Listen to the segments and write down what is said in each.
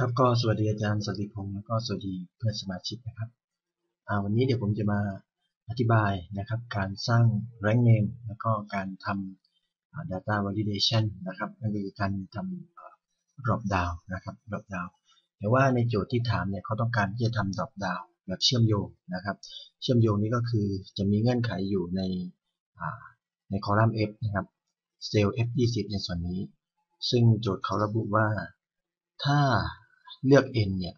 ครับก็สวัสดีอาจารย์สติพงศ์แล้วก็สวัสดีเพื่อนสมาชิกนะครับวันนี้เดี๋ยวผมจะมาอธิบายนะครับการสร้าง rank name แล้วก็การทำ data validation นะครับนั่นคือการทำ drop down นะครับ drop down แต่ว่าในโจทย์ที่ถามเนี่ยเขาต้องการที่จะทำ drop down แบบเชื่อมโยงนะครับ เชื่อมโยงนี้ก็คือจะมีเงื่อนไขอยู่ในในคอลัมน์ F นะครับเซลล์ F20 ในส่วนนี้ ซึ่งโจทย์เขาระบุว่าถ้า เลือก n เนี่ย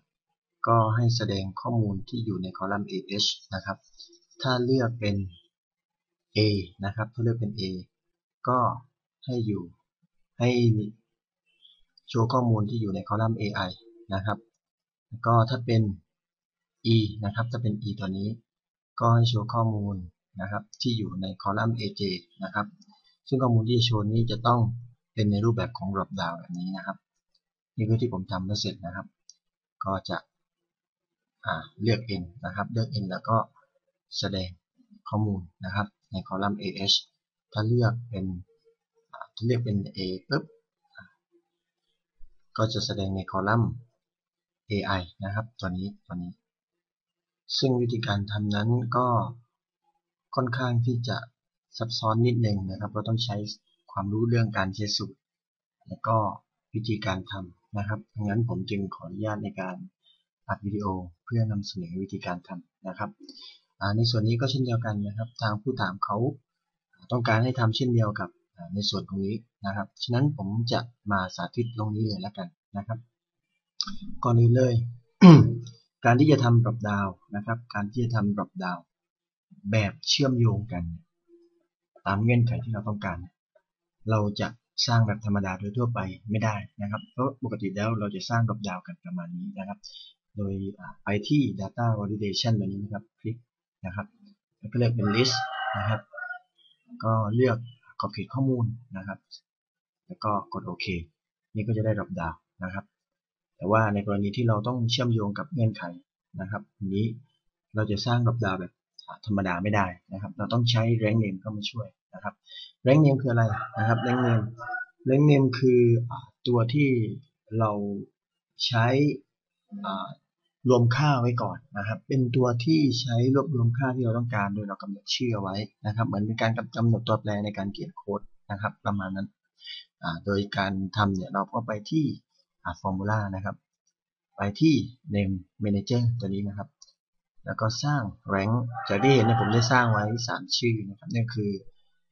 ก็ให้แสดงข้อมูลที่อยู่ในคอลัมน์ ah นะครับ ถ้าเลือกเป็น a นะครับ ถ้าเลือกเป็น a ก็ให้อยู่ให้โชว์ข้อมูลที่อยู่ในคอลัมน์ ai นะครับ แล้วก็ถ้าเป็น e นะครับ ถ้าเป็น e ตัวนี้ ก็ให้โชว์ข้อมูลนะครับที่อยู่ในคอลัมน์ aj นะครับ ซึ่งข้อมูลที่จะโชว์นี้จะต้องเป็นในรูปแบบของ drop down แบบนี้นะครับ นี่คือที่ผมทำแล้วเสร็จนะครับ ก็จะเลือก n นะครับ เลือก n แล้วก็แสดงข้อมูลนะครับ ในคอลัมน์ ah ถ้าเลือกเป็นถ้าเลือกเป็น a ปุ๊บก็จะแสดงในคอลัมน์ ai นะครับ ตัวนี้ตัวนี้ ซึ่งวิธีการทำนั้นก็ค่อนข้างที่จะซับซ้อนนิดนึงนะครับ เราต้องใช้ความรู้เรื่องการใช้สูตร แล้วก็วิธีการทำ นะครับดังนั้นผมจึงขออนุญาตในการอัดวิดีโอเพื่อนำเสนอวิธีการทำนะครับในส่วนนี้ก็เช่นเดียวกันนะครับ ทางผู้ถามเขาต้องการให้ทำเช่นเดียวกับในส่วนตรงนี้นะครับ ฉะนั้นผมจะมาสาธิตตรงนี้เลยแล้วกันนะครับ ก่อนอื่นเลย การที่จะทำดรอปดาวนะครับ การที่จะทำดรอปดาวแบบเชื่อมโยงกัน ตามเงื่อนไขที่เราต้องการ เราจะ สร้างแบบธรรมดาโดยทั่วไปไม่ได้นะครับเพราะปกติแล้วเราจะสร้างดรอปดาวกันประมาณนี้นะครับ โดยไปที่ data validation แบบนี้นะครับคลิกนะครับแล้วก็เลือกเป็น list นะครับ ก็เลือกขอบเขตข้อมูลนะครับ แล้วก็กดโอเคนี่ก็จะได้ดรอปดาวนะครับ แต่ว่าในกรณีที่เราต้องเชื่อมโยงกับเงื่อนไขนะครับนี้เราจะสร้างดรอปดาวแบบธรรมดาไม่ได้นะครับ เราต้องใช้ rank name เข้ามาช่วย นะครับ rank name คืออะไรนะครับ rank name rank name คือตัวที่เราใช้รวมค่าไว้ก่อนนะครับ เป็นตัวที่ใช้รวบรวมค่าที่เราต้องการ โดยเรากำหนดชื่อไว้นะครับ เหมือนเป็นการกำหนดตัวแปรในการเขียนโค้ดนะครับ ประมาณนั้น โดยการทำเนี่ยเราก็ไปที่ formula นะครับ ไปที่ name manager ตัวนี้นะครับ แล้วก็สร้าง rank จากที่เห็นเนี่ยผมได้สร้างไว้ 3 ชื่อนะครับนั่นคือ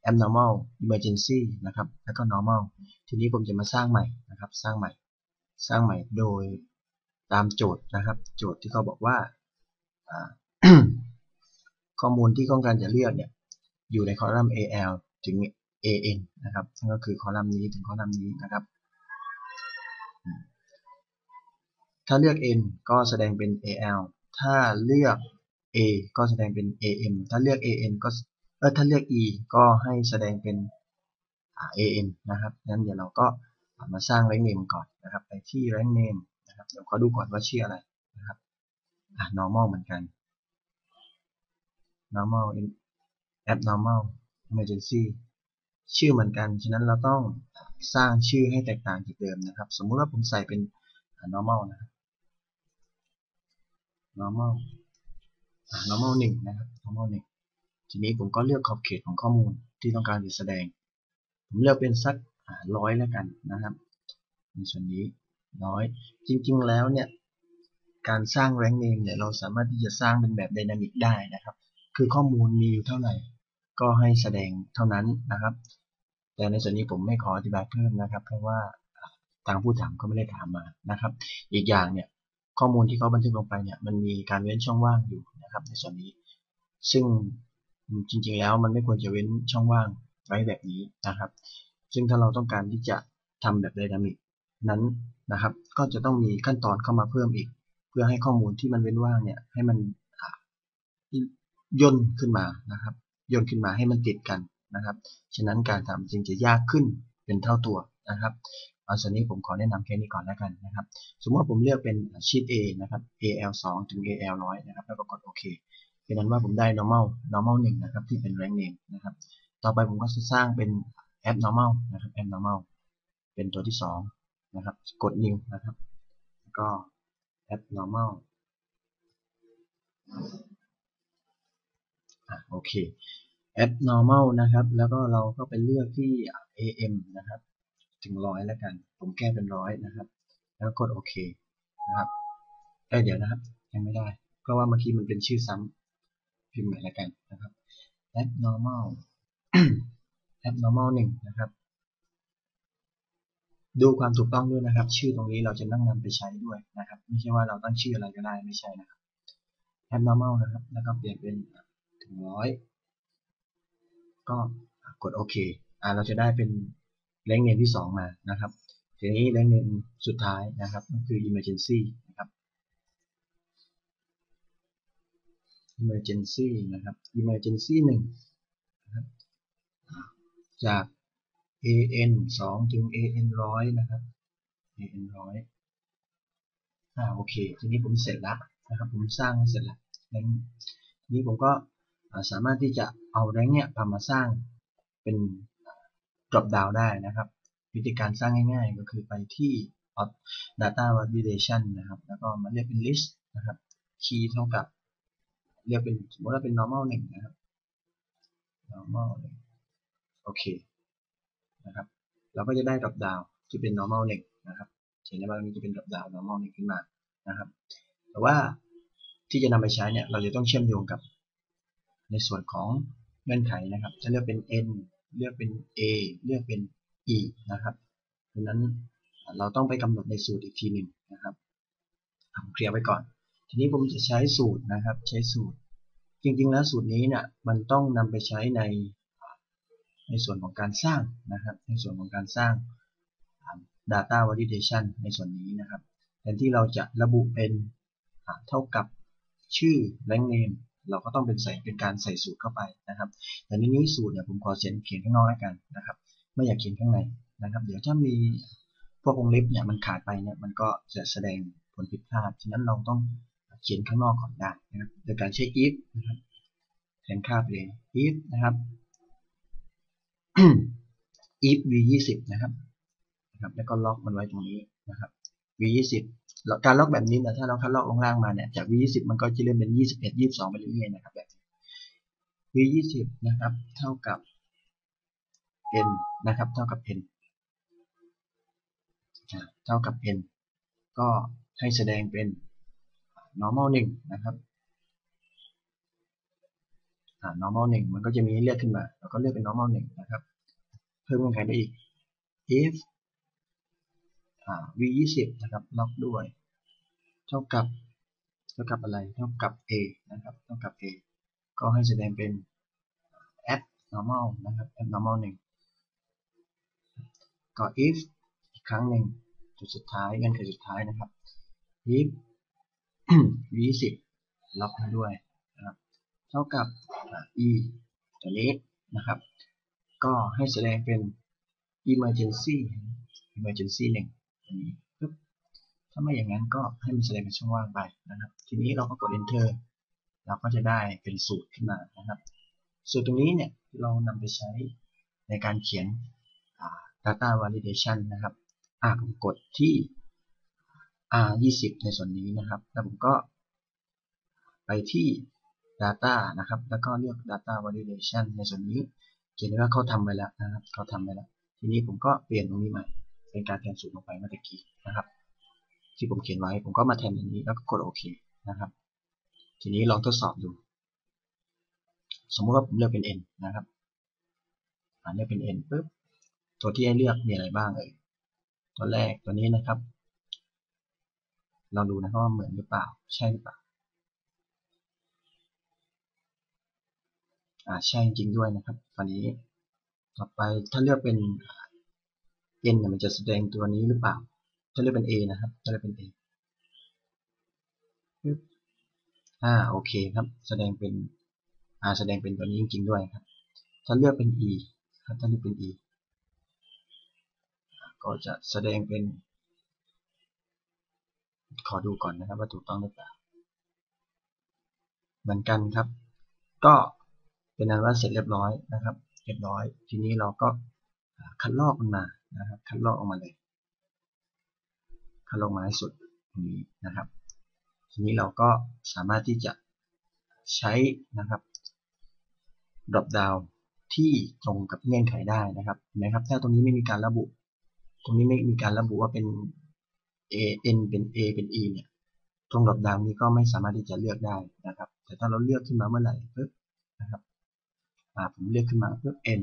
abnormal emergency นะครับ แล้วก็ normal ทีนี้ผมจะมาสร้างใหม่นะครับ สร้างใหม่ สร้างใหม่โดยตามโจทย์นะครับ โจทย์ที่เขาบอกว่า ข้อมูลที่ต้องการจะเลือกเนี่ย อยู่ในคอลัมน์ al ถึง an นะครับ นั่นก็คือคอลัมน์นี้ถึงคอลัมน์นี้นะครับ ถ้าเลือก n ก็แสดงเป็น al ถ้าเลือก a ก็แสดงเป็น am ถ้าเลือก an ก็ เออถ้าเลือก e ก็ให้แสดงเป็น an นะครับงั้นเดี๋ยวเราก็มาสร้าง rank name ก่อนนะครับ ไปที่ rank name นะครับ เดี๋ยวขอดูก่อนว่าชื่ออะไรนะครับ normal เหมือนกัน normal abnormal emergency ชื่อเหมือนกัน ฉะนั้นเราต้องสร้างชื่อให้แตกต่างจากเดิมนะครับ สมมุติว่าผมใส่เป็น normal นะครับ normal normal 1 นะครับ normal 1 ทีนี้ผมก็เลือกขอบเขตของข้อมูลที่ต้องการจะแสดง ผมเลือกเป็นสักร้อยแล้วกันนะครับ ในส่วนนี้ร้อยจริงๆแล้วเนี่ยการสร้าง rank name เนี่ยเราสามารถที่จะสร้างเป็นแบบไดนามิกได้นะครับ คือข้อมูลมีอยู่เท่าไหร่ ก็ให้แสดงเท่านั้นนะครับ แต่ในส่วนนี้ผมไม่ขออธิบายเพิ่มนะครับ เพราะว่าทางผู้ถามก็ไม่ได้ถามมานะครับ อีกอย่างเนี่ยข้อมูลที่เขาบันทึกลงไปเนี่ยมันมีการเว้นช่องว่างอยู่นะครับ ในส่วนนี้ ซึ่ง จริงๆแล้วมันไม่ควรจะเว้นช่องว่างไว้แบบนี้นะครับ ซึ่งถ้าเราต้องการที่จะทำแบบไดนามิกนั้นนะครับ ก็จะต้องมีขั้นตอนเข้ามาเพิ่มอีก เพื่อให้ข้อมูลที่มันเว้นว่างเนี่ยให้มันย่นขึ้นมานะครับย่นขึ้นมาให้มันติดกันนะครับ ฉะนั้นการทำจึงจะยากขึ้นเป็นเท่าตัวนะครับเอาส่วนนี้ผมขอแนะนำแค่นี้ก่อนแล้วกันนะครับ สมมติว่าผมเลือกเป็นชีต A นะครับ AL 2 ถึง AL 100 นะครับ แล้วก็กดโอเค เป็นนั้นว่าผมได้ normal normal 1นะครับที่เป็น rank name นะครับ ต่อไปผมก็จะสร้างเป็น abnormal นะครับ abnormal เป็นตัวที่2นะครับ กด new นะครับก็ abnormal อะโอเค abnormal นะครับ แล้วก็เราก็ไปเลือกที่ am นะครับ ถึงร้อยแล้วกัน ผมแก้เป็นร้อยนะครับ แล้วกดโอเคนะครับเอ้เดี๋ยวนะครับ ยังไม่ได้ เพราะว่าเมื่อกี้มันเป็นชื่อซ้ำ พิมพ์ใหม่ล้วกันนะครับ abnormal abnormal หนึ่งนะครับ ดูความถูกต้องด้วยนะครับ ชื่อตรงนี้เราจะนั่งนำไปใช้ด้วยนะครับ ไม่ใช่ว่าเราตั้งชื่ออะไรก็ได้ไม่ใช่นะครับ abnormal นะครับ แล้วก็เปลี่ยนเป็นถึงร้อยก็กดโอเคอ่าเราจะได้เป็นแรงเนมที่ 2 มานะครับ ทีนี้แรงเนมสุดท้ายนะครับก็คือ emergency นะครับ emergency นะครับ emergency 1นะครับจาก an 2 ถึง an 100 นะครับ an 100อ่าโอเค ทีนี้ผมเสร็จแล้วนะครับ ผมสร้างเสร็จแล้วทีนี้ผมก็สามารถที่จะเอาแรงเนี่ยพามาสร้างเป็น drop down ได้นะครับ วิธีการสร้างง่ายๆ ก็คือไปที่ data validation นะครับ แล้วก็มาเรียกเป็น list นะครับ key เท่ากับ เรียกเป็นสมมติว่าเป็น normal 1นะครับ normal 1โอเคนะครับ เราก็จะได้ drop down ที่เป็น normal 1นะครับเห็นไหมว่านี้จะเป็น drop down normal 1ขึ้นมานะครับ แต่ว่าที่จะนำไปใช้เนี่ย เราจะต้องเชื่อมโยงกับ ในส่วนของเงื่อนไขนะครับ จะเลือกเป็น n เลือกเป็น a เลือกเป็น e นะครับดังนั้นเราต้องไปกำหนดในสูตรอีกทีหนึ่งนะครับผมเคลียร์ไว้ก่อน ทีนี้ผมจะใช้สูตรนะครับ ใช้สูตร จริงๆแล้วสูตรนี้เนี่ยมันต้องนำไปใช้ในในส่วนของการสร้างนะครับ ในส่วนของการสร้าง data validation ในส่วนนี้นะครับแทนที่เราจะระบุเป็นเท่ากับชื่อ rank name เราก็ต้องเป็นใส่เป็นการใส่สูตรเข้าไปนะครับ แต่ในนี้สูตรเนี่ยผมขอเขียนเขียนข้างนอกแล้วกันนะครับ ไม่อยากเขียนข้างในนะครับ เดี๋ยวถ้ามีพวกวงเล็บเนี่ยมันขาดไปเนี่ยมันก็จะแสดงผลผิดพลาด ฉะนั้นเราต้อง เขียนข้างนอกก่อนได้นะครับโดยการใช้ if นะครับแทนค่าไปเลย if นะครับ if v 20นะครับนะครับ แล้วก็ล็อกมันไว้ตรงนี้นะครับ v 20การล็อกแบบนี้นะถ้าเราคัดล็อกลงล่างมาเนี่ยจาก v 20มันก็จะเริ่มเป็น 21 22 ไปเรื่อยๆนะครับแบบ v 20นะครับ เท่ากับ n นะครับ เท่ากับ n เท่ากับ n ก็ให้แสดงเป็น normal 1 นะครับ normal 1 มันก็จะมีให้เลือกขึ้นมาเราก็เลือกเป็น normal 1 นะครับ เพิ่มเงื่อนไขได้อีก if v 20นะครับ ล็อกด้วย เท่ากับ เท่ากับอะไร เท่ากับ a นะครับ เท่ากับ a ก็ให้แสดงเป็น add normal นะครับ add normal 1 ก็ if อีกครั้งหนึ่งจุดสุดท้ายเงื่อนไขสุดท้ายนะครับ if v 10ล็อกให้ด้วยนะครับเท่ากับ e ตัวนี้นะครับ ก็ให้แสดงเป็น emergency emergency 1ตรงนี้ปึ๊บถ้าไม่อย่างนั้นก็ให้มันแสดงเป็นช่องว่างไปนะครับ ทีนี้เราก็กด enter เราก็จะได้เป็นสูตรขึ้นมานะครับสูตรตรงนี้เนี่ยเรานำไปใช้ในการเขียน data validation นะครับอ่าผมกดที่ R 20ในส่วนนี้นะครับ แล้วผมก็ ไปที่ data นะครับ แล้วก็เลือก data validation ในส่วนนี้เขียนว่าเขาทำไปแล้วนะครับเขาทำไปแล้ว ทีนี้ผมก็เปลี่ยนตรงนี้ใหม่ เป็นการแทนสูตรลงไปเมื่อกี้นะครับ ที่ผมเขียนไว้ ผมก็มาแทนอย่างนี้แล้วก็กดโอเคนะครับ ทีนี้ลองทดสอบดู สมมติว่าผมเลือกเป็น n นะครับเลือกเป็น n ปุ๊บ ตัวที่ให้เลือกมีอะไรบ้างเอ่ย ตัวแรกตัวนี้นะครับ ลองดูนะว่าเหมือนหรือเปล่า ใช่หรือเปล่า อ่าใช่จริงด้วยนะครับ ตอนนี้ต่อไปถ้าเลือกเป็น n เนี่ยมันจะแสดงตัวนี้หรือเปล่า ถ้าเลือกเป็น a นะครับ ถ้าเลือกเป็น a อ่าโอเคครับ แสดงเป็นอ่าแสดงเป็นตัวนี้จริงๆด้วยครับ ถ้าเลือกเป็น e ครับถ้าเลือกเป็น e ก็จะแสดงเป็น ขอดูก่อนนะครับว่าถูกต้องหรือเปล่า เหมือนกันครับ ก็เป็นอันว่าเสร็จเรียบร้อยนะครับ เรียบร้อย ทีนี้เราก็คัดลอกมันมานะครับ คัดลอกออกมาเลย คัดลอกมาให้สุดรงนี้นะครับ ทีนี้เราก็สามารถที่จะใช้นะครับ drop down ที่ตรงกับเงื่อนไขได้นะครับเห็นะครับ ถ้าตรงนี้ไม่มีการระบุ ตรงนี้ไม่มีการระบุว่าเป็น a n เป็น a เป็น e เนี่ยตรง drop down นี้ก็ไม่สามารถที่จะเลือกได้นะครับ แต่ถ้าเราเลือกขึ้นมาเมื่อไหร่ปึ๊บนะครับผมเลือกขึ้นมาปึ๊บ n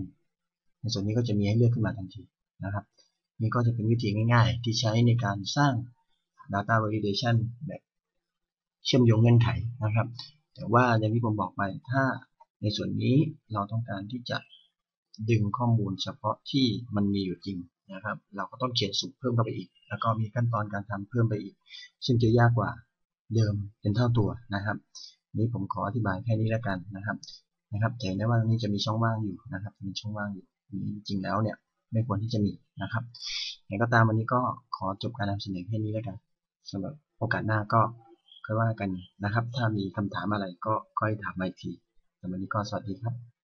ในส่วนนี้ก็จะมีให้เลือกขึ้นมาทันทีนะครับ นี่ก็จะเป็นวิธีง่ายๆ ที่ใช้ในการสร้าง data validation แบบเชื่อมโยงเงื่อนไขนะครับ แต่ว่าอย่างที่ผมบอกไปถ้าในส่วนนี้เราต้องการที่จะดึงข้อมูลเฉพาะที่มันมีอยู่จริง นะครับ เราก็ต้องเขียนสูตรเพิ่มเข้าไปอีก แล้วก็มีขั้นตอนการทำเพิ่มไปอีก ซึ่งจะยากกว่าเดิมเป็นเท่าตัวนะครับนี้ผมขออธิบายแค่นี้แล้วกันนะครับนะครับแต่ได้ว่าตรงนี้จะมีช่องว่างอยู่นะครับมีช่องว่างอยู่จริงๆแล้วเนี่ยไม่ควรที่จะมีนะครับอย่างก็ตามวันนี้ก็ขอจบการนำเสนอแค่นี้แล้วกันสำหรับโอกาสหน้าก็ค่อยว่ากันนะครับ ถ้ามีคำถามอะไรก็ค่อยถามมาอีกทีสำหรับวันนี้ก็สวัสดีครับ